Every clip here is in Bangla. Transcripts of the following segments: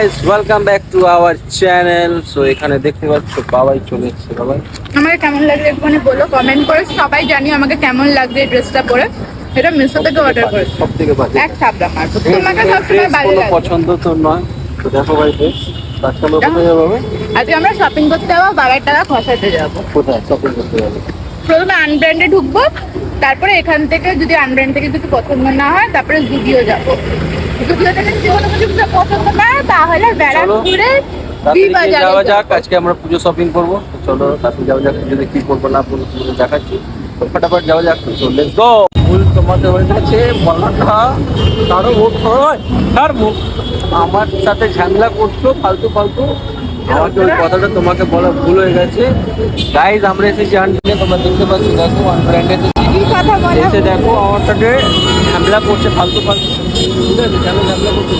Guys welcome back to our channel so এখানে দেখতে পাচ্ছ বাবাই চলে এসেছে বাবাই। আমাকে কেমন লাগছে একটুখানি বলো কমেন্ট করে সবাই জানি আমাকে কেমন লাগছে এই ড্রেসটা পরে। এটা মিশো থেকে অর্ডার করেছি। সব থেকে বাজে। এক থাপড়া মারবো। তোমাকে সবসময় ভালো লাগে। পছন্দ তো নয়। তো দেখো ভাই ড্রেস আজকে আমরা কোথায় যাব? আজকে আমরা শপিং করতে যাব বাবার টাকা খসাতে যাব। কোথায়? শপিং করতে যাব। প্রথমে আনব্র্যান্ডে ঢুকবো তারপরে এখান থেকে যদি আনব্র্যান্ড থেকে যদি পছন্দ না হয় তারপরে জুডিও যাব। তাহলে যাওয়া যাক আজকে আমরা পুজো শপিং করব। চলো তারপরে যাওয়া যাক যদি কি করব না করব দেখাচ্ছি। ফটাফট যাওয়া যাক তো লেটস গো ফুল তোমাদের হয়ে গেছে বলাটা কারও মুখ হয় কার মুখ আমার সাথে ঝামেলা করছ ফালতু ফালতু। আমাকে ওই কথাটা তোমাকে বলা ভুল হয়ে গেছে। গাইজ আমরা এসেছি আনব্র্যান্ডে তোমরা দেখতে পাচ্ছ দেখো আনব্র্যান্ডে কি এসে দেখো আমার সাথে ঝামেলা করছে ফালতু ফালতু। ঠিক আছে কেন ঝামেলা করছে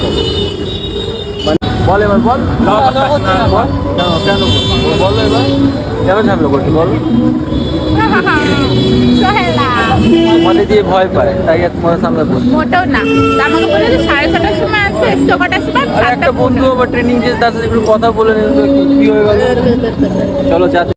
মানে বল এবার বল। কেন কেন বল? বলো এবার। কেন ঝামেলা করছে বলো? দিয়ে ভয় পায় তাই তোমার সামনে মোটেও না। আমাকে বলে যে সাড়ে ছটার সময় আসবে এসছো কটার সময় একটা বন্ধু আবার ট্রেনিং যে তার সাথে একটু কথা বলে নিল কি- কি হয়ে গেল? চলো যাতে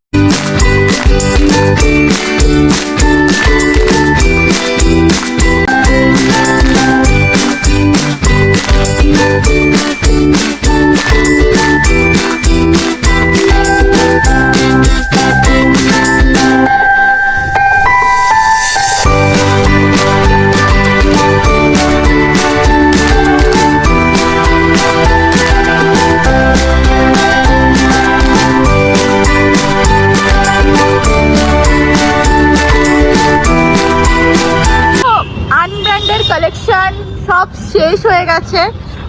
শেষ হয়ে গেছে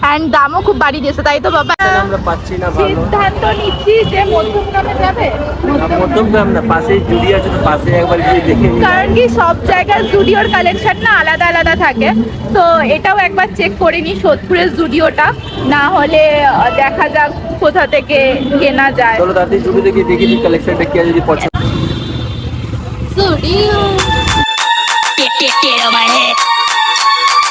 অ্যান্ড দামও খুব বাড়ি দিয়েছে তাই তো বাবা আমরা পাচ্ছি না ভালো সিদ্ধান্ত নিচ্ছি যে মধ্যমগ্রামে যাবে প্রথম গ্রাম না পাশে জুড়ি আছে তো পাশে একবার গিয়ে দেখে নিই। কারণ কি সব জায়গায় জুডিওর কালেকশন না আলাদা আলাদা থাকে তো এটাও একবার চেক করে নি সোদপুরের জুডিওটা না হলে দেখা যাক কোথা থেকে কেনা যায় চলো তাড়াতাড়ি জুড়ি দেখে দেখি যে কালেকশনটা কি আছে যদি পছন্দ জুডিও on my head.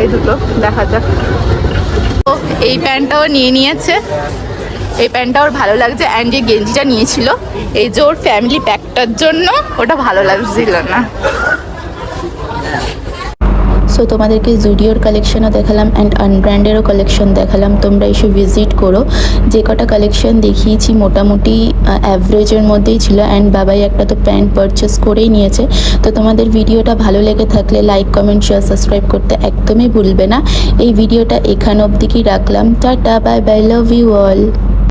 এই দুটো দেখা যাক। এই প্যান্টটাও নিয়ে নিয়েছে। এই প্যান্টটা ওর ভালো লাগছে। অ্যান্ড যে গেঞ্জিটা নিয়েছিল। এই যে ওর ফ্যামিলি প্যাকটার জন্য ওটা ভালো লাগছিল না। সো তোমাদেরকে জুডিওর কালেকশনও দেখালাম অ্যান্ড আনব্র্যান্ডেরও কালেকশন দেখালাম। তোমরা এসে ভিজিট করো। যে কটা কালেকশন দেখিয়েছি মোটামুটি অ্যাভারেজের মধ্যেই ছিল। অ্যান্ড বাবাই একটা তো প্যান্ট পারচেস করেই নিয়েছে। তো তোমাদের ভিডিওটা ভালো লেগে থাকলে লাইক কমেন্ট শেয়ার সাবস্ক্রাইব করতে একদমই ভুলবে না। এই ভিডিওটা এখান অবধিকই রাখলাম। Tata bye bye love you all